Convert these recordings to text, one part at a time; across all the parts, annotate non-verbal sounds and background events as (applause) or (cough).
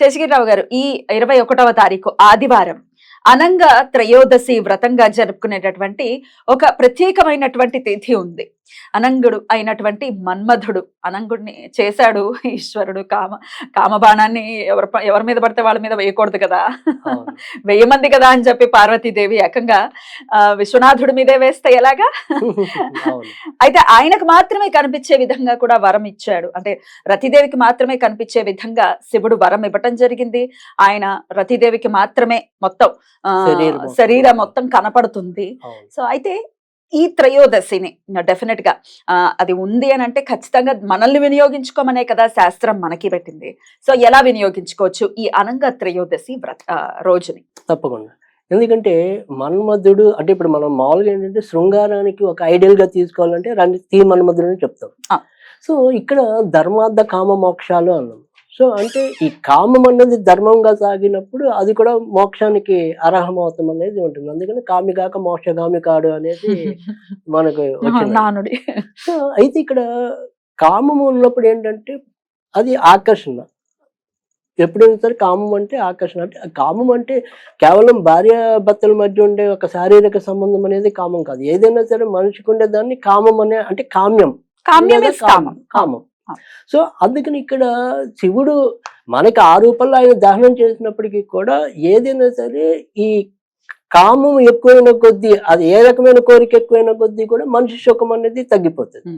శశిగిరిరావు గారు ఈ ఇరవై ఒకటవ తారీఖు ఆదివారం అనంగ త్రయోదశి వ్రతంగా జరుపుకునేటటువంటి ఒక ప్రత్యేకమైనటువంటి తిథి ఉంది. అనంగుడు అయినటువంటి మన్మధుడు. అనంగుడిని చేశాడు ఈశ్వరుడు. కామ కామబాణాన్ని ఎవరి ఎవరి మీద పడితే వాళ్ళ మీద వేయకూడదు కదా. అవును. వెయ్యి మంది కదా అని చెప్పి పార్వతీదేవి ఏకంగా ఆ, విశ్వనాథుడి మీదే వేస్తే ఎలాగా? అయితే ఆయనకు మాత్రమే కనిపించే విధంగా కూడా వరం ఇచ్చాడు. అంటే రతిదేవికి మాత్రమే కనిపించే విధంగా శివుడు వరం ఇవ్వటం జరిగింది. ఆయన రతిదేవికి మాత్రమే మొత్తం శరీరం మొత్తం. కనపడుతుంది. సో అయితే ఈ త్రయోదశిని డెఫినెట్గా అది ఉంది అని అంటే ఖచ్చితంగా మనల్ని వినియోగించుకోమనే కదా శాస్త్రం మనకి పెట్టింది. సో ఎలా వినియోగించుకోవచ్చు ఈ అనంగ త్రయోదశి వ్రత రోజుని? తప్పకుండా. ఎందుకంటే మన్మధుడు అంటే ఇప్పుడు మనం మామూలుగా ఏంటంటే శృంగారానికి ఒక ఐడియల్గా తీసుకోవాలంటే రెండు తీ మన్మధుడు అని చెప్తాం. సో ఇక్కడ ధర్మార్థ కామ మోక్షాలు అన్నాం. సో అంటే ఈ కామం అన్నది ధర్మంగా సాగినప్పుడు అది కూడా మోక్షానికి అర్హమవుతాం అనేది ఉంటుంది. అందుకని కామి కాక మోక్షగామి కాడు అనేది (laughs) మనకు నానుడి. సో అయితే ఇక్కడ కామం ఉన్నప్పుడు ఏంటంటే అది ఆకర్షణ. ఎప్పుడైనా సరే కామం అంటే ఆకర్షణ. అంటే ఆ కామం అంటే కేవలం భార్య భర్తల మధ్య ఉండే ఒక శారీరక సంబంధం అనేది కామం కాదు. ఏదైనా సరే మనిషికి ఉండే దాన్ని కామం అనే అంటే కామ్యం. కామ్యం కామం. కామం. సో అందుకని ఇక్కడ శివుడు మనకి ఆ రూపంలో ఆయన దహనం చేసినప్పటికీ కూడా ఏదైనా సరే ఈ కామం ఎక్కువైన కొద్దీ అది ఏ రకమైన కోరిక ఎక్కువైన కొద్దీ కూడా మనిషి సుఖం అనేది తగ్గిపోతుంది.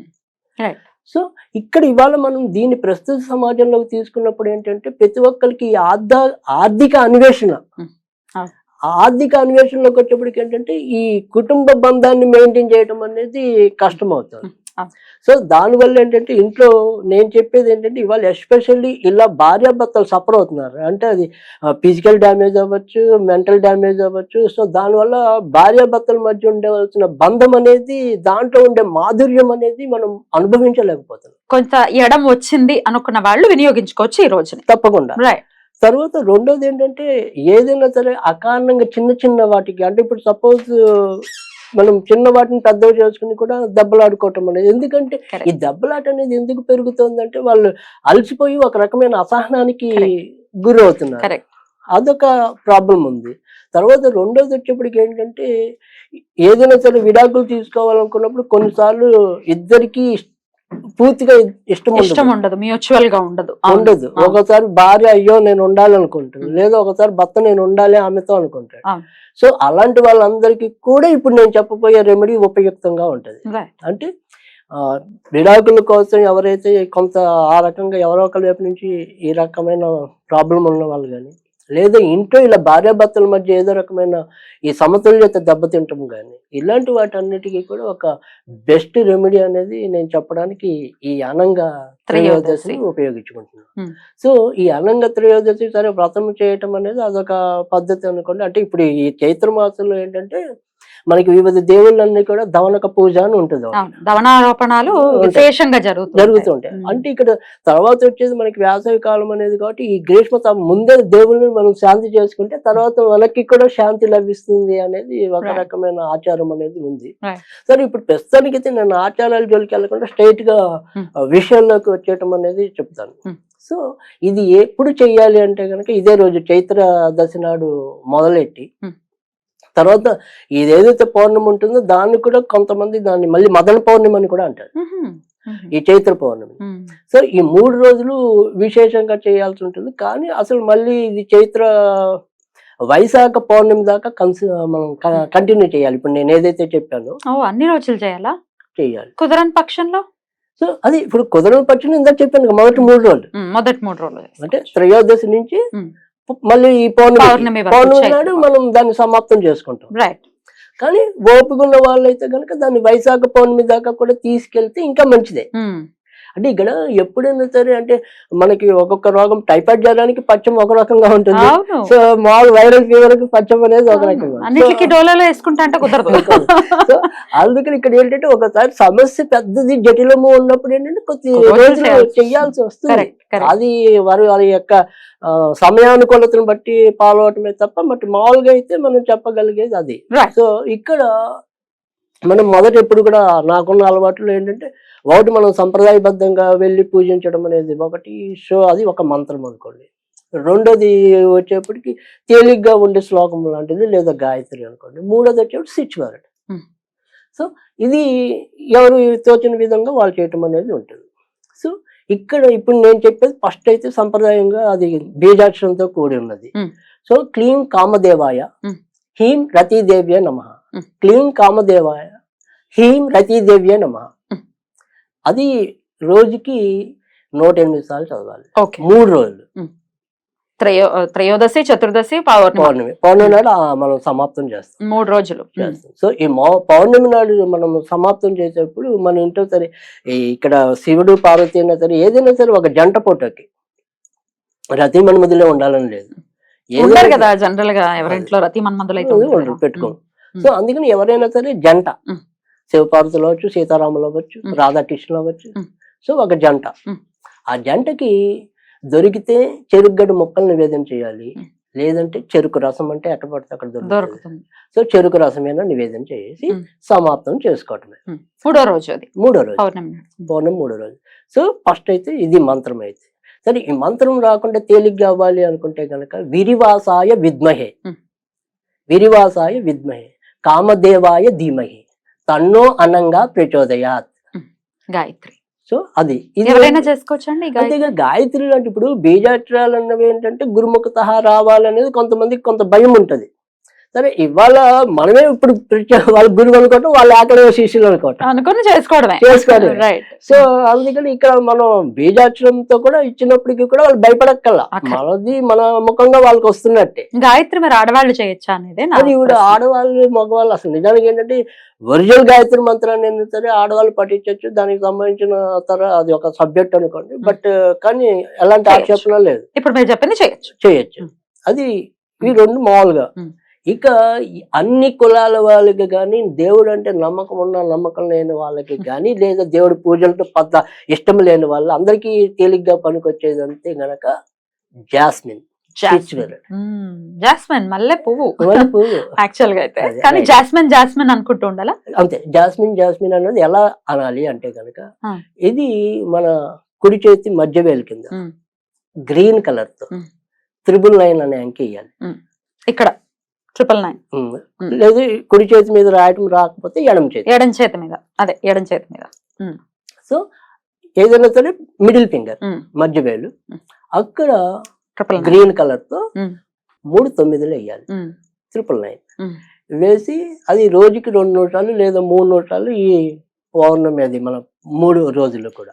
సో ఇక్కడ ఇవాళ మనం దీన్ని ప్రస్తుత సమాజంలోకి తీసుకున్నప్పుడు ఏంటంటే ప్రతి ఒక్కరికి ఆర్థ ఆర్థిక అన్వేషణ. ఆర్థిక అన్వేషణలోకి వచ్చేప్పటికి ఏంటంటే ఈ కుటుంబ బంధాన్ని మెయింటైన్ చేయడం అనేది కష్టం అవుతుంది. సో దానివల్ల ఏంటంటే ఇంట్లో నేను చెప్పేది ఏంటంటే ఇవాళ ఎస్పెషల్లీ ఇలా భార్యాభర్తలు సఫర్ అవుతున్నారు. అంటే అది ఫిజికల్ డ్యామేజ్ అవ్వచ్చు మెంటల్ డ్యామేజ్ అవ్వచ్చు. సో దానివల్ల భార్యాభర్తల మధ్య ఉండవలసిన బంధం అనేది దాంట్లో ఉండే మాధుర్యం అనేది మనం అనుభవించలేకపోతున్నాం. కొంత ఎడం వచ్చింది అనుకున్న వాళ్ళు వినియోగించుకోవచ్చు ఈ రోజుని. తప్పకుండా. రైట్ తర్వాత రెండోది ఏంటంటే ఏదైనా సరే అకారణంగా చిన్న చిన్న వాటికి అంటే ఇప్పుడు సపోజ్ మనం చిన్న వాటిని పెద్దవి చేసుకుని కూడా దెబ్బలాడుకోవటం అనేది ఎందుకంటే. ఈ దెబ్బలాట అనేది ఎందుకు పెరుగుతుందంటే వాళ్ళు అలసిపోయి ఒక రకమైన అసహనానికి Correct. గురి అవుతున్నారు కరెక్ట్ అదొక ప్రాబ్లం ఉంది తర్వాత రెండోది వచ్చేప్పటికి ఏంటంటే ఏదైనా సరే విడాకులు తీసుకోవాలనుకున్నప్పుడు కొన్నిసార్లు ఇద్దరికి పూర్తిగా ఇష్టం ఇష్టం ఉండదు మ్యూచువల్గా ఉండదు. ఉండదు. ఒకసారి భార్య అయ్యో నేను ఉండాలనుకుంటాను. లేదా ఒకసారి భర్త నేను ఉండాలి ఆమెతో అనుకుంటాడు అవును. సో అలాంటి వాళ్ళందరికీ కూడా ఇప్పుడు నేను చెప్పబోయే రెమెడీ ఉపయుక్తంగా ఉంటది. అంటే విడాకుల కోసం ఎవరైతే కొంత ఆ రకంగా ఎవరో ఒకరి వైపు నుంచి ఈ రకమైన ప్రాబ్లం ఉన్న వాళ్ళు కానీ లేదా ఇంట్లో ఇలా భార్యాభర్తల మధ్య ఏదో రకమైన ఈ సమతుల్యత దెబ్బతింటం కానీ ఇలాంటి వాటన్నిటికీ కూడా ఒక బెస్ట్ రెమెడీ అనేది నేను చెప్పడానికి ఈ అనంగా త్రయోదశి. ఉపయోగించుకుంటున్నాను. సో ఈ అనంగ త్రయోదశి సరే వ్రతం చేయటం అనేది అదొక పద్ధతి అనుకోండి అంటే ఇప్పుడు ఈ చైత్ర మాసంలో ఏంటంటే మనకి వివిధ దేవుళ్ళన్నీ కూడా దవనక పూజ అని ఉంటుంది ఉంటాయి. విశేషంగా జరుగుతుంటాయి. అంటే ఇక్కడ తర్వాత వచ్చేది మనకి వేసవి కాలం అనేది కాబట్టి ఈ గ్రీష్మ ముందే దేవుళ్ళని మనం శాంతి చేసుకుంటే తర్వాత మనకి కూడా శాంతి లభిస్తుంది అనేది ఒక. రకమైన ఆచారం అనేది ఉంది. సరే ఇప్పుడు ప్రస్తుతానికి అయితే నేను ఆచారాల జోలికి వెళ్ళకుండా స్ట్రైట్గా Hmm. విషయంలోకి వచ్చేయటం అనేది చెప్తాను Hmm. సో ఇది ఎప్పుడు చెయ్యాలి అంటే కనుక ఇదే రోజు చైత్ర దశ నాడు మొదలెట్టి Hmm. తర్వాత ఇది ఏదైతే పౌర్ణమి ఉంటుందో దాన్ని కూడా కొంతమంది దాన్ని మళ్ళీ మదన పౌర్ణమి అని కూడా అంటారు. ఈ చైత్ర పౌర్ణమి. సో ఈ మూడు రోజులు విశేషంగా చేయాల్సి ఉంటుంది కానీ అసలు మళ్ళీ ఇది చైత్ర వైశాఖ పౌర్ణమి దాకా కన్సి మనం కంటిన్యూ చేయాలి ఇప్పుడు నేను ఏదైతే చెప్పానో అన్ని రోజులు చేయాలా చేయాలి కుదరని పక్షంలో సో అది ఇప్పుడు కుదరని పక్షం ఇందాక చెప్పాను మొదటి మూడు రోజులు మొదటి మూడు రోజులు. అంటే త్రయోదశి నుంచి. మళ్ళీ ఈ పౌర్ణమి నాడు మనం దాన్ని సమాప్తం చేసుకుంటాం. రైట్ కానీ ఓపిక ఉన్న వాళ్ళైతే కనుక దాన్ని వైశాఖ పౌర్ణమి దాకా కూడా తీసుకెళ్తే ఇంకా మంచిదే. మ్. అంటే ఇక్కడ ఎప్పుడైనా సరే అంటే మనకి ఒక్కొక్క రోగం టైఫాయిడ్ జ్వరానికి పచ్చం ఒక రకంగా ఉంటుంది. సో మామూలు వైరల్ ఫీవర్కి పచ్చం అనేది ఒక. రకంగా. సో- డోలలో వేసుకుంటా అంటే కుదరదు. (laughs) సో అందుకని ఇక్కడ ఏంటంటే ఒకసారి సమస్య పెద్దది జటిలము ఉన్నప్పుడు ఏంటంటే కొద్ది రోజులు చేయాల్సి వస్తుంది. అది వారి వారి యొక్క సమయానుకూలతను బట్టి ఫాలో అవటమే తప్ప బట్ మామూలుగా అయితే మనం చెప్పగలిగేది అది. సో ఇక్కడ మనం మొదట ఎప్పుడు కూడా నాకున్న అలవాట్లు ఏంటంటే ఒకటి మనం సంప్రదాయబద్ధంగా వెళ్ళి పూజించడం అనేది ఒకటి సో అది ఒక మంత్రం అనుకోండి రెండోది వచ్చేప్పటికి తేలిగ్గా ఉండే శ్లోకం లాంటిది లేదా గాయత్రి అనుకోండి మూడోది వచ్చేప్పటి సిచ్యువాలిటీ. సో ఇది ఎవరు తోచిన విధంగా వాళ్ళు చేయటం అనేది ఉంటుంది సో ఇక్కడ ఇప్పుడు నేను చెప్పేది ఫస్ట్ అయితే సంప్రదాయంగా అది బీజాక్షరంతో కూడి ఉన్నది. సో క్లీం కామదేవాయ. హీం రతీదేవ్య నమ Hmm. క్లీం కామదేవాయ హీం రతీదేవ్య నమ. అది రోజుకి నూట ఎనిమిది సార్లు చదవాలి. ఓకే. మూడు రోజులు. త్రయో త్రయోదశి చతుర్దశి పౌర్ణమి. పౌర్ణమి. నాడు మనం సమాప్తం చేస్తాం. మూడు రోజులు. సో ఈ పౌర్ణమి నాడు మనం సమాప్తం చేసేప్పుడు మన ఇంట్లో సరే ఇక్కడ శివుడు పార్వతి అయినా సరే ఏదైనా సరే ఒక జంట ఫోటోకి రతి మన్మదిలో ఉండాలని లేదు. ఉండరు కదా జనరల్గా ఎవరింట్లో రతి మన్మందులు అయితే ఉండరు, ఉండరు ఉండరు, కదా. పెట్టుకో. ఉమ్. సో అందుకని ఎవరైనా సరే జంట. శివపార్వతులు అవ్వచ్చు సీతారాములు అవ్వచ్చు ఉమ్. రాధాకృష్ణ అవ్వచ్చు. సో ఒక జంట. ఆ జంటకి దొరికితే చెరుకుగడ్డ ముక్కలు నివేదన చేయాలి. లేదంటే చెరుకు రసం అంటే ఎక్కడ పడితే అక్కడ దొరుకుతుంది. సో చెరుకు రసమైనా నివేదన చేసి. సమాప్తం చేసుకోవటమే. మూడో రోజు అది. మూడో రోజు. పౌర్ణమి మూడో రోజు. సో ఫస్ట్ అయితే ఇది మంత్రం అయితే. సరే ఈ మంత్రం రాకుండా తేలిగ్గా అవ్వాలి అనుకుంటే గనక విరివాసాయ విద్మహే. విరివాసాయ విద్మహే. కామదేవాయ ధీమహి. తన్నో అనంగా ప్రచోదయాత్. గాయత్రి. సో అది. ఎవరైనా చేసుకోవచ్చండి అంతేగా గాయత్రి? లాంటి ఇప్పుడు బీజాక్షరాలు అన్నవి ఏంటంటే గురుముఖత రావాలనేది కొంతమందికి కొంత భయం ఉంటది. సరే ఇవాళ మనమే ఇప్పుడు వాళ్ళ గురువు అనుకోవటం వాళ్ళ ఆకలి శిష్యులు అనుకోవటం. అనుకుని చేసుకోవడమే. సో అందుకని ఇక్కడ మనం బీజాక్షరంతో కూడా ఇచ్చినప్పటికీ కూడా వాళ్ళు భయపడక్కల్లా అక్కడ. మనది మన ముఖంగా వాళ్ళకి వస్తున్నట్టే. గాయత్రి మరి ఆడవాళ్ళు చేయొచ్చా అనేది అది ఇప్పుడు. ఆడవాళ్ళు మగవాళ్ళు అసలు నిజానికి ఏంటంటే ఒరిజినల్ గాయత్రి మంత్రాన్ని సరే ఆడవాళ్ళు పఠించవచ్చు దానికి సంబంధించిన తర అది ఒక సబ్జెక్ట్ అనుకోండి. బట్ కానీ ఎలాంటి. ఆక్షేపణ లేదు. ఇప్పుడు మీరు చెప్పింది చేయొచ్చు. చేయొచ్చు. ఉం. అది ఈ రెండు మామూలుగా. ఉం. ఇక అన్ని కులాల వాళ్ళకి కానీ దేవుడు అంటే నమ్మకం ఉన్న నమ్మకం లేని వాళ్ళకి కానీ లేదా దేవుడి పూజలతో పెద్ద ఇష్టం లేని వాళ్ళు అందరికీ తేలిగ్గా పనికొచ్చేది అంతే గనక జాస్మిన్ జాస్మిన్. మల్లె పువ్వు. పువ్వు. యాక్చువల్గా అయితే. కానీ. జాస్మిన్ జాస్మిన్ అనుకుంటూ ఉండాలా? అంతే జాస్మిన్ జాస్మిన్ అన్నది ఎలా అనాలి అంటే గనక ఆ. ఇది మన కుడి చేతి మధ్య వేలు కింద. గ్రీన్ కలర్తో. త్రిబుల్ నైన్ అనే అంకె వేయాలి ఇక్కడ. Triple nine. లేదు కుడి చేతి మీద రాయటం రాకపోతే ఎడమ చేతి ఎడం చేతి మీద అదే ఎడం చేతి మీద సో ఏదైనా సరే మిడిల్ ఫింగర్. మధ్య వేలు. అక్కడ ట్రిపుల్ గ్రీన్ కలర్తో. మూడు తొమ్మిదిలు వేయాలి. Triple nine. వేసి అది రోజుకి రెండు నిమిషాలు లేదా మూడు నిమిషాలు ఈ పౌర్ణమి అది మన మూడు రోజులు కూడా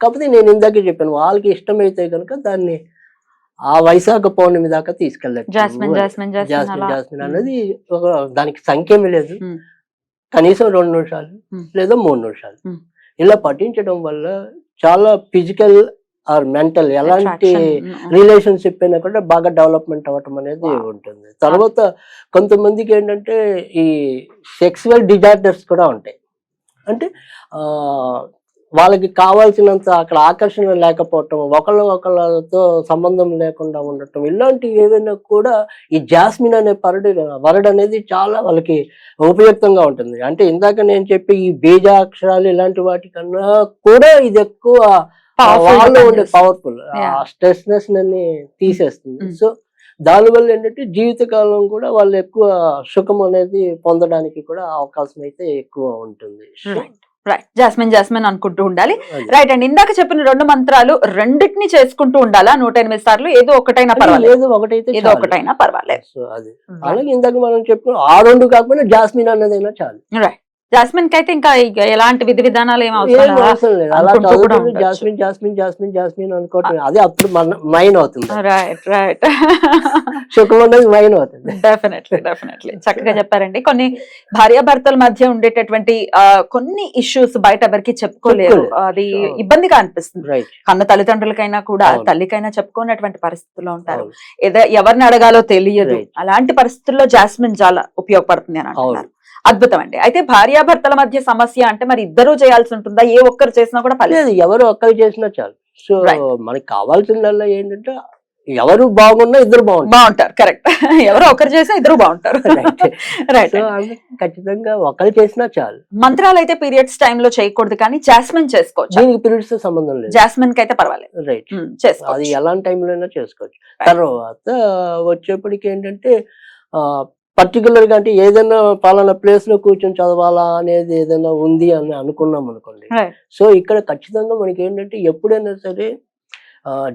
కాకపోతే నేను ఇందాకే చెప్పాను వాళ్ళకి ఇష్టమైతే కనుక దాన్ని ఆ వైశాఖ పౌర్ణమి దాకా తీసుకెళ్ళచ్చు జాస్మిన్ జాస్మిన్ అనేది ఒక దానికి సంఖ్యేమీ లేదు. కనీసం రెండు నిమిషాలు. లేదా మూడు నిమిషాలు. ఇలా పఠించడం వల్ల చాలా ఫిజికల్ ఆర్ మెంటల్ ఎలాంటి. రిలేషన్షిప్ అయినా కూడా బాగా డెవలప్మెంట్ అవ్వటం అనేది. ఉంటుంది తర్వాత కొంతమందికి ఏంటంటే ఈ సెక్సువల్ డిజార్డర్స్ కూడా ఉంటాయి అంటే వాళ్ళకి కావాల్సినంత అక్కడ ఆకర్షణ లేకపోవటం ఒకళ్ళ ఒకళ్ళతో సంబంధం లేకుండా ఉండటం ఇలాంటివి ఏవైనా కూడా ఈ జాస్మిన్ అనే పరడు వరడ్ అనేది చాలా వాళ్ళకి ఉపయుక్తంగా ఉంటుంది అంటే ఇందాక నేను చెప్పి ఈ బీజాక్షరాలు ఇలాంటి వాటికన్నా కూడా ఇది ఎక్కువ వాళ్ళు ఉండే. పవర్ఫుల్. స్ట్రెస్నెస్ని తీసేస్తుంది. సో దానివల్ల ఏంటంటే జీవితకాలం కూడా వాళ్ళు ఎక్కువ సుఖం అనేది పొందడానికి కూడా అవకాశం అయితే ఎక్కువ ఉంటుంది So, రైట్ జాస్మిన్ జాస్మిన్ అనుకుంటూ ఉండాలి. Right and. ఇందాక చెప్పిన రెండు మంత్రాలు రెండింటిని చేసుకుంటూ ఉండాలా? నూట ఎనిమిది సార్లు ఏదో ఒకటైనా పర్వాలేదు. ఏదో ఒకటైతే ఏదో. ఒకటైనా పర్వాలేదు. అది. అలాగే ఇందాక మనం చెప్పుకున్నాం ఆ రెండు కాకపోయినా జాస్మిన్ అన్నదైనా చాలు. రైట్ జాస్మిన్కి అయితే ఇంకా ఎలాంటి విధి విధానాలు ఏం అవసరం ఏం లేదా? అవసరం లేదు. అలా అనుకుంటూ కూడా చదువుతుంది ఉండొచ్చు. జాస్మిన్ జాస్మిన్ జాస్మిన్ జాస్మిన్ అనుకోవటం అదే అప్పుడు మైన్ అవుతుంది. రైట్ రైట్ (laughs) సుఖం అనేది మైన్ అవుతుంది. డెఫినెట్లీ డెఫినెట్లీ చక్కగా చెప్పారండి. కొన్ని భార్యాభర్తల మధ్య ఉండేటటువంటి కొన్ని ఇష్యూస్ బయట ఎవరికి చెప్పుకోలేరు. అది. ఇబ్బందిగా అనిపిస్తుంది. కన్న తల్లిదండ్రులకైనా కూడా. తల్లికైనా చెప్పుకోనటువంటి పరిస్థితుల్లో ఉంటారు. ఏదో ఎవరిని అడగాలో తెలియదు. అలాంటి పరిస్థితుల్లో జాస్మిన్ చాలా ఉపయోగపడుతుంది అని అంటున్నారు. అద్భుతం అండి. అయితే భార్యాభర్తల మధ్య సమస్య అంటే మరి ఇద్దరూ చేయాల్సి ఉంటుందా? ఏ ఒక్కరు చేసినా కూడా ఫలితం లేదు ఎవరు ఒక్కరు చేసినా చాలు. సో. మనకి కావాల్సిందల్లా ఏంటంటే ఎవరు బాగున్నా ఇద్దరు బాగుంటారు. బాగుంటారు కరెక్ట్ (laughs) ఎవరో ఒకరు చేసినా ఇద్దరు బాగుంటారు. (laughs) రైట్ (laughs) ఖచ్చితంగా ఒకరు చేసినా చాలు. మంత్రాలు అయితే పీరియడ్స్లో చేయకూడదు కానీ జాస్మిన్ చేసుకోవచ్చు. దీనికి పీరియడ్స్తో సంబంధం లేదు. జాస్మిన్కి అయితే పర్వాలేదు. రైట్ ఉమ్, అది చేసుకోవచ్చు. ఎలాంటి టైంలో అయినా చేసుకోవచ్చు. తర్వాత వచ్చేప్పటికి ఏంటంటే పర్టికులర్గా అంటే ఏదైనా పలానా ప్లేస్లో కూర్చొని చదవాలా అనేది ఏదైనా ఉంది అని అనుకున్నాం అనుకోండి. సో ఇక్కడ ఖచ్చితంగా మనకి ఏంటంటే ఎప్పుడైనా సరే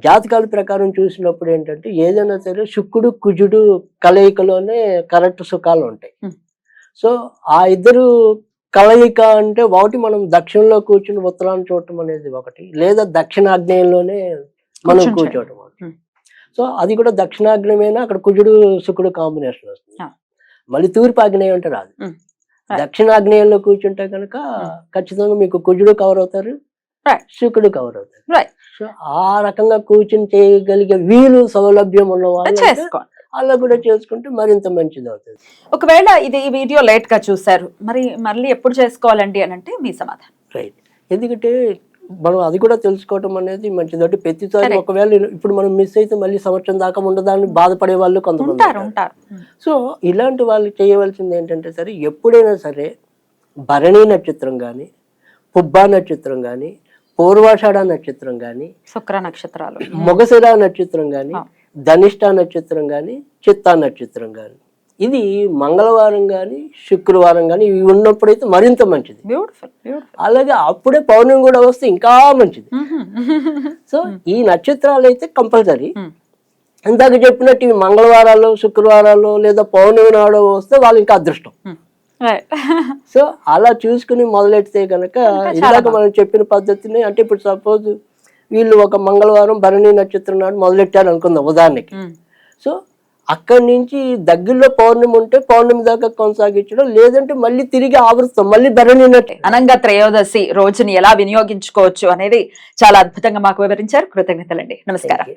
జాతకాల ప్రకారం చూసినప్పుడు ఏంటంటే ఏదైనా సరే శుక్రుడు కుజుడు కలయికలోనే కరెక్ట్ సుఖాలు ఉంటాయి. సో ఆ ఇద్దరు కలయిక అంటే ఒకటి మనం దక్షిణలో కూర్చుని ఉత్తరాన్ని చూడటం అనేది ఒకటి లేదా దక్షిణాగ్నేయంలోనే మనం కూర్చోవటం ఒకటి. సో అది కూడా దక్షిణాగ్నేయమైనా అక్కడ కుజుడు శుక్రుడు కాంబినేషన్ వస్తుంది. మళ్ళీ తూర్పు ఆగ్నేయం అంటే రాదు. దక్షిణాగ్నేయంలో కూర్చుంటే కనుక. ఖచ్చితంగా మీకు కుజుడు కవర్ అవుతారు. శుక్రుడు కవర్ అవుతారు. సో ఆ రకంగా కూర్చుని చేయగలిగే వీలు సౌలభ్యం ఉన్న వాళ్ళు చేసుకోండి అలా కూడా చేసుకుంటే మరింత మంచిది అవుతుంది. ఒకవేళ ఇది ఈ వీడియో లేట్గా చూసారు మరి మళ్ళీ ఎప్పుడు చేసుకోవాలండి అని అంటే మీ సమాధానం. రైట్ ఎందుకంటే మనం అది కూడా తెలుసుకోవటం అనేది మంచిది అంటే ప్రతిసారి. ఒకవేళ ఇప్పుడు మనం మిస్ అయితే మళ్ళీ సంవత్సరం దాకా ఉండదాన్ని బాధపడే వాళ్ళు కొంతమంది సో ఇలాంటి వాళ్ళు చేయవలసింది ఏంటంటే సరే ఎప్పుడైనా సరే భరణి నక్షత్రం కానీ పుబ్బా నక్షత్రం కానీ పూర్వాషాఢ నక్షత్రం కానీ శుక్ర నక్షత్రాలు. మొగసిర నక్షత్రం కానీ. ధనిష్ట నక్షత్రం కానీ చిత్తా నక్షత్రం కానీ ఇది మంగళవారం కానీ శుక్రవారం కానీ ఇవి ఉన్నప్పుడైతే మరింత మంచిది. బ్యూటిఫుల్ అలాగే అప్పుడే పౌర్ణమి కూడా వస్తే ఇంకా మంచిది. సో ఈ నక్షత్రాలు అయితే కంపల్సరీ. ఇందాక చెప్పినట్టు ఇవి మంగళవారాలు శుక్రవారాలు లేదా పౌర్ణమి నాడు వస్తే వాళ్ళు ఇంకా అదృష్టం. సో అలా చూసుకుని మొదలెడితే కనుక ఇందాక బాగుంది. మనం చెప్పిన పద్ధతిని అంటే ఇప్పుడు సపోజ్ వీళ్ళు ఒక మంగళవారం భరణి నక్షత్రం నాడు మొదలెట్టారు అనుకుందాం ఉదాహరణకి. సో అక్కడి నుంచి దగ్గరలో పౌర్ణమి ఉంటే పౌర్ణమి దాకా కొనసాగించడం లేదంటే మళ్ళీ తిరిగి ఆవృతం మళ్ళీ భరణి నక్షత్రం. అనంగా త్రయోదశి రోజుని ఎలా వినియోగించుకోవచ్చు అనేది చాలా అద్భుతంగా మాకు వివరించారు. కృతజ్ఞతలండి. నమస్కారం.